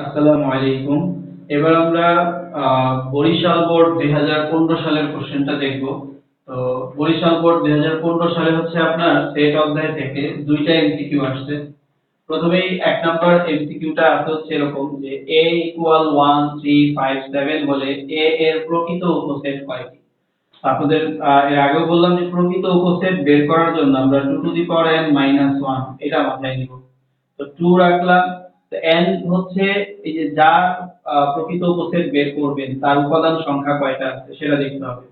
আসসালামু আলাইকুম। এবার আমরা বরিশাল বোর্ড দুই হাজার পনেরো সালের কোশ্চেনটা দেখব। তো বরিশাল বোর্ড দুই হাজার পনেরো সালে হচ্ছে আপনার সেট অধ্যায় থেকে দুইটা এমসিকিউ আসছে। প্রথমেই এক নাম্বার এমসিকিউটা আছে হচ্ছে এরকম যে a equal one three five seven হলে a এর প্রকৃত উপসেট কয়টি? আপনাদের এর আগেও বললাম যে প্রকৃত উপসেট বের করার জন্য আমরা two to the power n minus one এটা মাথায় নিব। তো টু রাখলাম হচ্ছে এই যে প্রকৃত উপসেট বের করবেন, তার উপাদান সংখ্যা কয়টা আছে সেটা দেখতে হবে।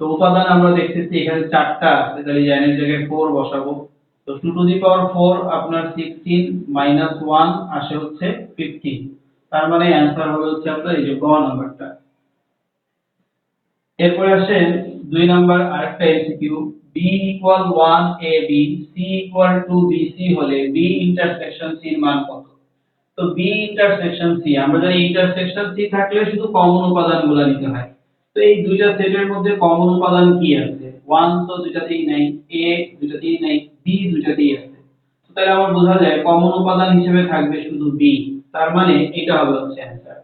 তো উপাদান আমরা দেখতেছি এখানে চারটা আছে, তাহলে এর জায়গায় 4 বসাবো। তো 2 টু দি পাওয়ার 4 আপনার 16 মাইনাস 1 আসে হচ্ছে 15 তার মানে অ্যানসার হবে হচ্ছে আপনার এই যে গ নাম্বারটা। এরপরে আসেন দুই নাম্বার আরেকটা MCQ b equal 1 a b, c equal 2 b c হলে b ইন্টারসেকশন এর মান কত? তো b ইন্টারসেকশন c, আমরা জানি ইন্টারসেকশন c থাকলে শুধু কমন উপাদানগুলো নিতে হয়। তো এই দুইটা সেটের মধ্যে কমন উপাদান কি আছে? 1 তো দুইটাতেই নাই, a দুইটাতেই নাই, b দুইটাতেই আছে। তো তাহলে আমার বোঝা যায় কমন উপাদান হিসেবে থাকবে শুধু b, তার মানে এটা হবে হচ্ছে অ্যানসার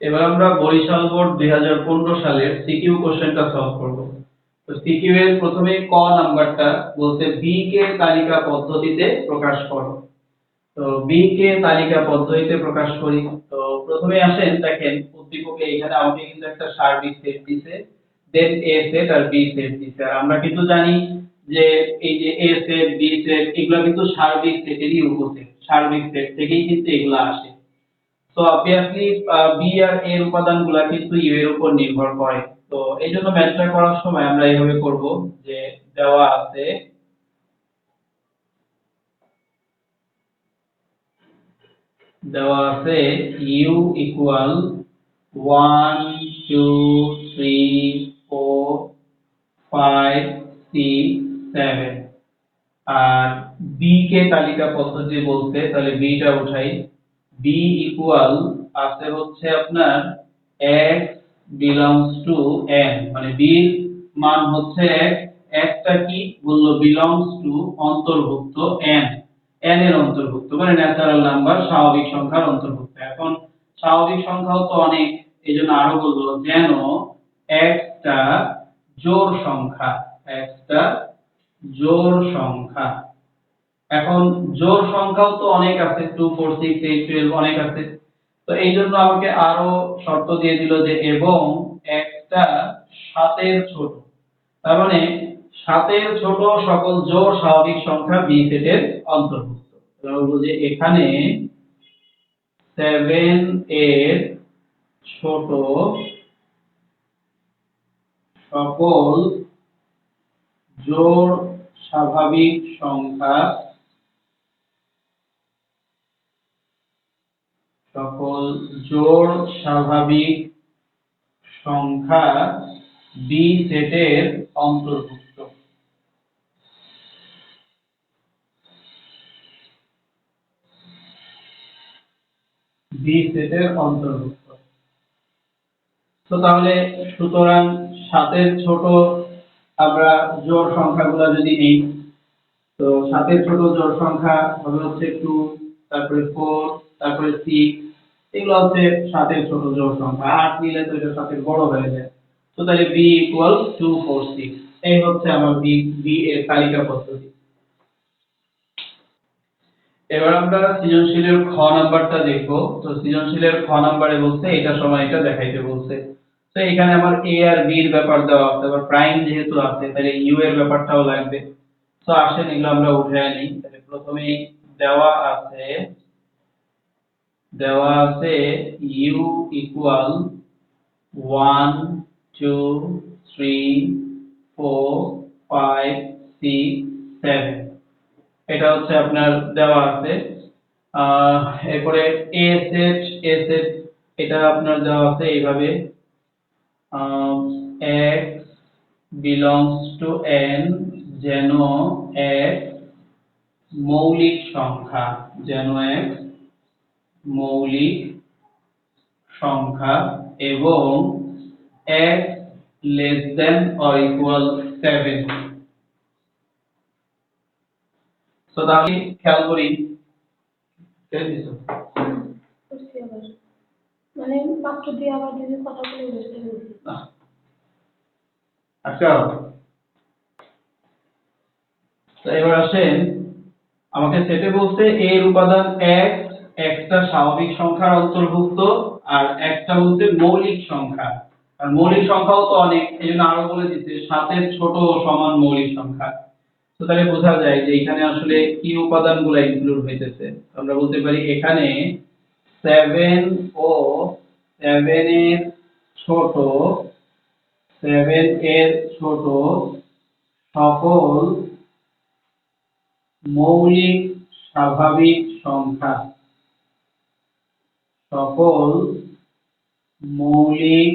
এবার আমরা বরিশাল বোর্ড 2015 সালের সিকিউ কোশ্চেনটা সলভ করব। তো সিকিউ প্রথমে ক নাম্বারটা বলতে বি কে তালিকা পদ্ধতিতে প্রকাশ করো। তো বি কে তালিকা পদ্ধতিতে প্রকাশ করি। তো প্রথমে আসেন, দেখেন, উদ্দীপকে এখানে আমাকে কিন্তু একটা সার্বিক সেট দিছে দেন এ সেট আর বি সেট দিছে। আর আমরা কিন্তু জানি যে এই যে এ সেট বি সেট এগুলো কিন্তু সার্বিক সেটেরই উপসেট। সার্বিক সেট থেকেই কিন্তু এগুলো আসে। তো অবভিয়াসলি বি আর এর উপাদানগুলো কিন্তু ইউ এর উপর নির্ভর করে। তো এই জন্য ম্যাথটা করার সময় আমরা এইভাবে করব যে দেওয়া আছে দেওয়া আছে U equal one two three four five six seven আর বি কে তালিকা পদ্ধতি বলতে, তাহলে বিটা উঠাই। b ইকুয়াল আছে হচ্ছে আপনার x belongs to n. মানে b এর মান হচ্ছে x x টা কি? বলল belongs to অন্তর্ভুক্ত n. n এর অন্তর্ভুক্ত মানে ন্যাচারাল নাম্বার স্বাভাবিক সংখ্যার অন্তর্ভুক্ত। এখন স্বাভাবিক সংখ্যাও তো অনেক এইজন্য আরও বলল যেন x টা জোড় সংখ্যা x টা জোড় সংখ্যা। এখন জোড় সংখ্যাও তো অনেক আছে 2 4 6 8 12 অনেক আছে। তো এই জন্য আমাকে আরও শর্ত দিয়ে দিল যে এবং একটা সাতের ছোট। তার মানে সাতের ছোট সকল জোড় স্বাভাবিক সংখ্যা বি সেটের অন্তর্ভুক্ত। যে এখানে 7 এর ছোট সকল জোড় স্বাভাবিক সংখ্যা সকল জোড় স্বাভাবিক সংখ্যা বি সেটের অন্তর্ভুক্ত। অন্তর্ভুক্ত। তো তাহলে সুতরাং সাতের ছোট আমরা জোড় সংখ্যাগুলো যদি নিই, তো সাতের ছোট জোড় সংখ্যা হবে হচ্ছে টু তারপরে ফোর তারপরে সিক্স এগুলো হচ্ছে সাতের ছোট জোড় সংখ্যা। আট নিলে তো এটা সাতের বড় হয়ে যায়। তো তাহলে B equal two four six এই হচ্ছে আমার বি বি এর তালিকা পদ্ধতি। এবার আমরা সৃজনশীলের খ নাম্বারটা দেখব। তো সৃজনশীলের খ নাম্বারে বলছে, এটা সময় এটা দেখাইতে বলছে। তো এখানে আমার এ আর বি এর ব্যাপার দেওয়া আছে। আবার প্রাইম যেহেতু আছে, তাহলে ইউ এর ব্যাপারটাও লাগবে। তো আসেন, এগুলো আমরা উঠে আনি তাহলে প্রথমেই দেওয়া আছে দেওয়া আছে U equal one two three four five six seven এটা হচ্ছে আপনার দেওয়া আছে। এরপরে এ সেট এ সেট এটা আপনার দেওয়া আছে এইভাবে। x belongs টু এন যেন এক মৌলিক সংখ্যা, যেন x মৌলিক সংখ্যা এবং x less than or equal 7 তো তাহলে খেয়াল করি। দিছো মানে মাত্র দিয়ে আবার দিদি কথা বলে বসতে গেছি না। আচ্ছা। তো এবার আসেন। আমাকে সেটে বলছে এর উপাদান x একটা স্বাভাবিক সংখ্যার অন্তর্ভুক্ত আর একটা হচ্ছে মৌলিক সংখ্যা। আর মৌলিক সংখ্যাও তো অনেক এই জন্য আরও বলে দিচ্ছে সাতের ছোট সমান মৌলিক সংখ্যা। তো তাহলে বোঝা যায় যে এখানে আসলে কি উপাদানগুলো ইনক্লুড হইতেছে। আমরা বলতে পারি এখানে সেভেন ও সেভেন এর ছোট সেভেন এর ছোট সকল মৌলিক স্বাভাবিক সংখ্যা। সকল মৌলিক,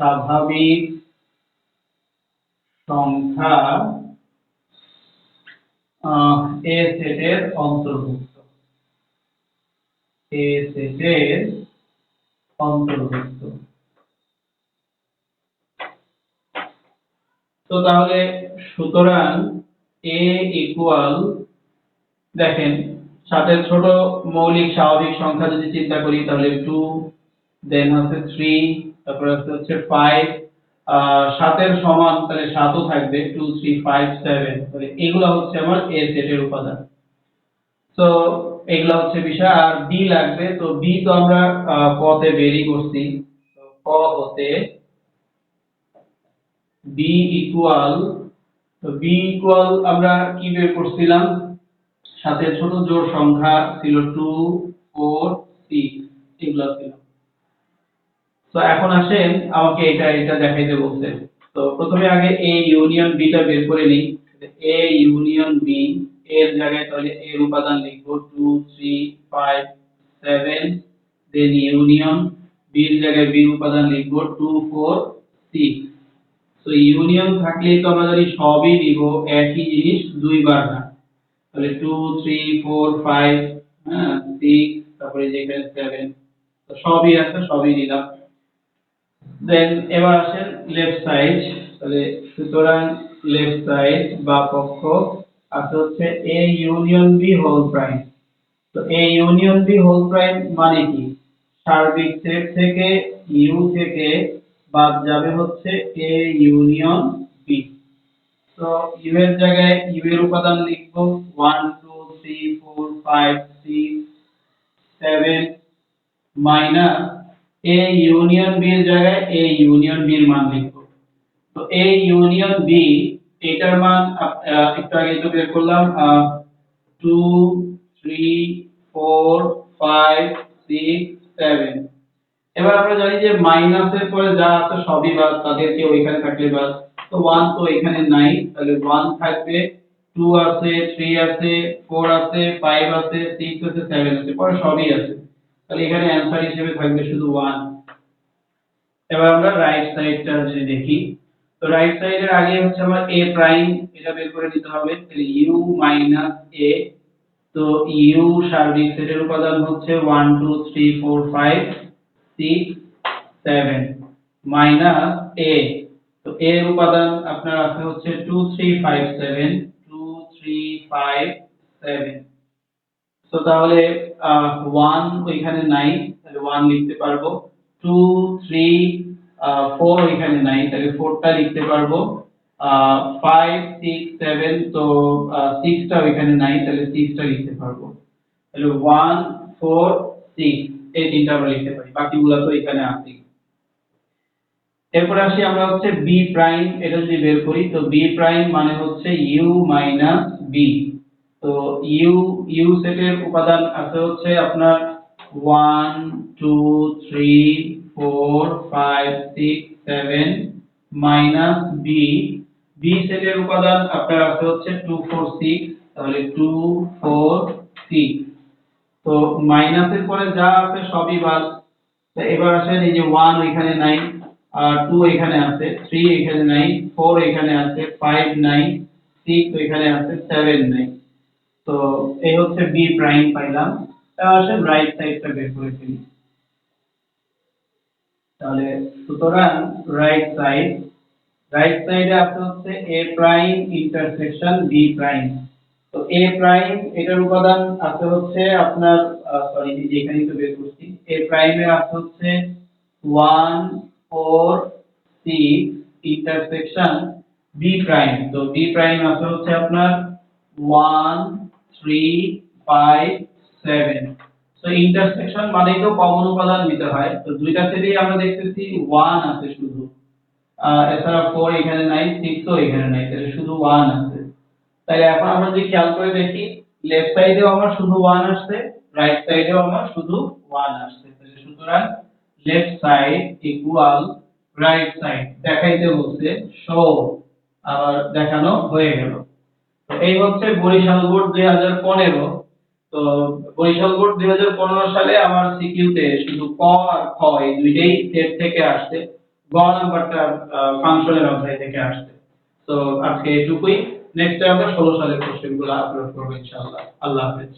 স্বাভাবিক সংখ্যা এ সেটের অন্তর্ভুক্ত। এ সেটের অন্তর্ভুক্ত। তো তাহলে সুতরাং a ইকুয়াল দেখেন সাতের ছোট মৌলিক স্বাভাবিক সংখ্যা যদি চিন্তা করি, তাহলে 2 দেন হচ্ছে 3 তারপর হচ্ছে 5 সাতের সমান তাহলে সাতও থাকবে 2 3 5 7 তাহলে এগুলো হচ্ছে আমার a সেটের উপাদান। তো এগুলো হচ্ছে বিষয়, আর b লাগবে, তো b তো আমরা ক তে করছি। ক হতে b ইকুয়াল তো b ইকুয়াল আমরা কি বের করছিলাম? সাথে ছোট জোড় সংখ্যা ছিল 2 4 6 এগুলো ছিল। তো এখন আসেন, আমাকে এটা এটা দেখাইতে বলছে। তো প্রথমে আগে a ইউনিয়ন b টা বের করে নিই। A ইউনিয়ন b এর জায়গায় তাহলে এর উপাদান লিখব 2 3 5 7 দেন ইউনিয়ন এর জায়গায় এর উপাদান লিখব 2 4 6 তো ইউনিয়ন থাকলে তো আমরা জানি সবই নিব, একই জিনিস দুইবার না। তাহলে 2 3 4 5 হ্যাঁ 6 তারপরে যেখানে 7 তো সবই আছে, সবই নিলাম। দেন এবার আসেন লেফট সাইড তাহলে সুতরাং লেফট সাইড বা পক্ষ আছে হচ্ছে A union b whole prime তো a union b whole prime মানে কি? সার্বিক সেট থেকে ইউ থেকে বাদ যাবে হচ্ছে এ ইউনিয়ন b তো u এর জায়গায় u এর উপাদান লিখব 1 2 3 4 5 6 7 মাইনাস a ইউনিয়ন b এর জায়গায় a ইউনিয়ন b এর মান লিখব। তো a ইউনিয়ন b, এটার মান একটু আগে তো বের করলাম 2 3 4 5 6 7 এবার আমরা জানি যে মাইনাসের পরে যা আছে সবই বাদ, তাদেরকে ওইখানে থাকলে বাদ। তো 1 তো এখানে নাই, তাহলে 1 থাকবে 2 আছে 3 আছে 4 আছে 5 আছে 6 আছে 7 আছে, পরে সবই আছে। তাহলে এখানে অ্যানসার হিসেবে থাকবে শুধু 1 এবার আমরা রাইট সাইডটা যদি দেখি, তো রাইট সাইডের আগে হচ্ছে আমার a প্রাইম এটা বের করে নিতে হবে। তাহলে u a, তো u সার্বিক সেটের উপাদান হচ্ছে 1 2 3 4 5 6 7 মাইনাস a তো এর উপাদান আপনার আছে হচ্ছে 2 3 5 7 2 3 5 7 তো তাহলে আহ, 1 ওইখানে নাই তাহলে 1 লিখতে পারব। 2 3 আহ, 4 ওইখানে নাই তাহলে 4টা লিখতে পারব। আহ, 5 6 7 তো আহ, 6টা ওইখানে নাই তাহলে 6টা লিখতে পারব। তাহলে 1 4 6 এই তিনটা আমরা লিখতে পারি। বাকিগুলো তো এখানে আছে। এরপরে আসি আমরা হচ্ছে b প্রাইম এটা যদি বের করি, তো b প্রাইম মানে হচ্ছে u মাইনাস b তো u u সেটের উপাদান আছে হচ্ছে আপনার 1 2 3 4 5 6 7 মাইনাস b b সেটের উপাদান আপনার আছে হচ্ছে 2 4 6 তাহলে 2 4 6 তো মাইনাসের পরে যা আছে সবই বাদ। এবার আসেন এই যে 1 এখানে নাই আর 2 এখানে আছে 3 এখানে নাই 4 এখানে আছে 5 নাই 6 এখানে আছে 7 নাই। তো এই হচ্ছে b প্রাইম পাইলাম। তাহলে আসেন রাইট সাইডটা বের করে ফেলি। তাহলে সুতরাং রাইট সাইড রাইট সাইডে আছে হচ্ছে a prime intersection b prime তো এ প্রাইম এটার উপাদান আছে হচ্ছে আপনার সরি এখানেই তো বের করছি। এ প্রাইমের আছে হচ্ছে one four six intersection B prime তো বি প্রাইম আছে হচ্ছে আপনার ওয়ান থ্রি ফাইভ সেভেন তো ইন্টারসেকশন মানেই তো কমন উপাদান নিতে হয়। তো দুইটা সেটেই আমরা দেখতেছি ওয়ান আছে শুধু। এছাড়া ফোর এখানে নাই সিক্সও এখানে নাই, তাহলে শুধু ওয়ান আছে। তাহলে এখন আমরা যদি খেয়াল করে দেখি লেফট সাইডেও আমার শুধু ওয়ান আসছে রাইট সাইডেও আমার শুধু ওয়ান আসছে। তাহলে সুতরাং left side equal right side দেখাইতে বলছে শো আবার দেখানো হয়ে গেল। তো এই হচ্ছে বরিশাল বোর্ড দুই হাজার পনেরো। তো বরিশাল বোর্ড দুই হাজার পনেরো সালে আমার সিকিউতে শুধু ক আর খ এই দুইটাই সেট থেকে আসছে। গ নাম্বারটা ফাংশনের অধ্যায় থেকে আসছে। তো আজকে এটুকুই। নেক্সট আমরা ষোলো সালের কোশ্চেনগুলো আপলোড করব ইনশাআল্লাহ। আল্লাহ হাফেজ।